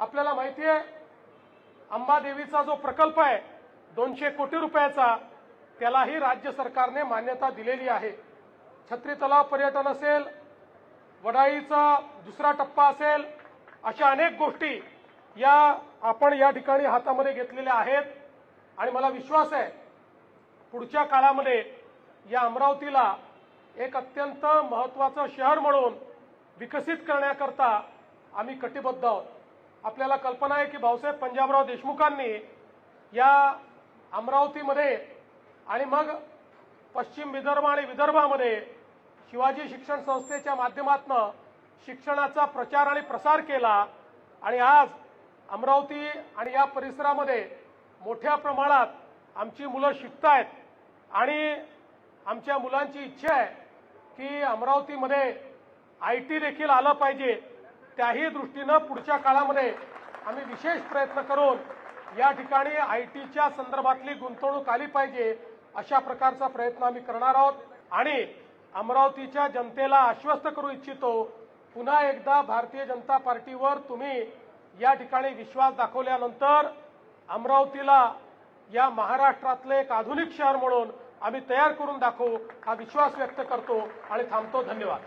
आपल्याला माहिती आहे अंबादेवीचा जो प्रकल्प आहे दोनशे कोटी रुपयाचा त्यालाही राज्य सरकारने मान्यता दिलेली आहे. छत्री तलाव पर्यटन असेल वडाईचा दुसरा टप्पा असेल अशा अनेक गोष्टी या आपण या ठिकाणी हातामध्ये घेतलेल्या आहेत. आणि मला विश्वास आहे पुढच्या काळामध्ये या अमरावतीला एक अत्यंत महत्वाचं शहर म्हणून विकसित करण्याकरता आम्ही कटिबद्ध आहोत. आपल्याला कल्पना आहे की भाऊसाहेब पंजाबराव देशमुखांनी या अमरावतीमध्ये आणि मग पश्चिम विदर्भ आणि विदर्भामध्ये शिवाजी शिक्षण संस्थेच्या माध्यमातून शिक्षणाचा प्रचार आणि प्रसार केला. आणि आज अमरावती आणि या परिसरामध्ये मोठ्या प्रमाणात आमची मुलं शिकतायत. आणि आमच्या मुलांची इच्छा आहे की अमरावतीमध्ये आय टी देखील आलं पाहिजे. त्याही दृष्टीनं पुढच्या काळामध्ये आम्ही विशेष प्रयत्न करून या ठिकाणी आय टीच्या संदर्भातली गुंतवणूक आली पाहिजे अशा प्रकारचा प्रयत्न आम्ही करणार आहोत. आणि अमरावतीच्या जनतेला आश्वस्त करू इच्छितो पुन्हा एकदा भारतीय जनता पार्टीवर तुम्ही या ठिकाणी विश्वास दाखवल्यानंतर अमरावतीला या महाराष्ट्रातले एक आधुनिक शहर म्हणून आम्ही तयार करून दाखवू हा विश्वास व्यक्त करतो आणि थांबतो. धन्यवाद.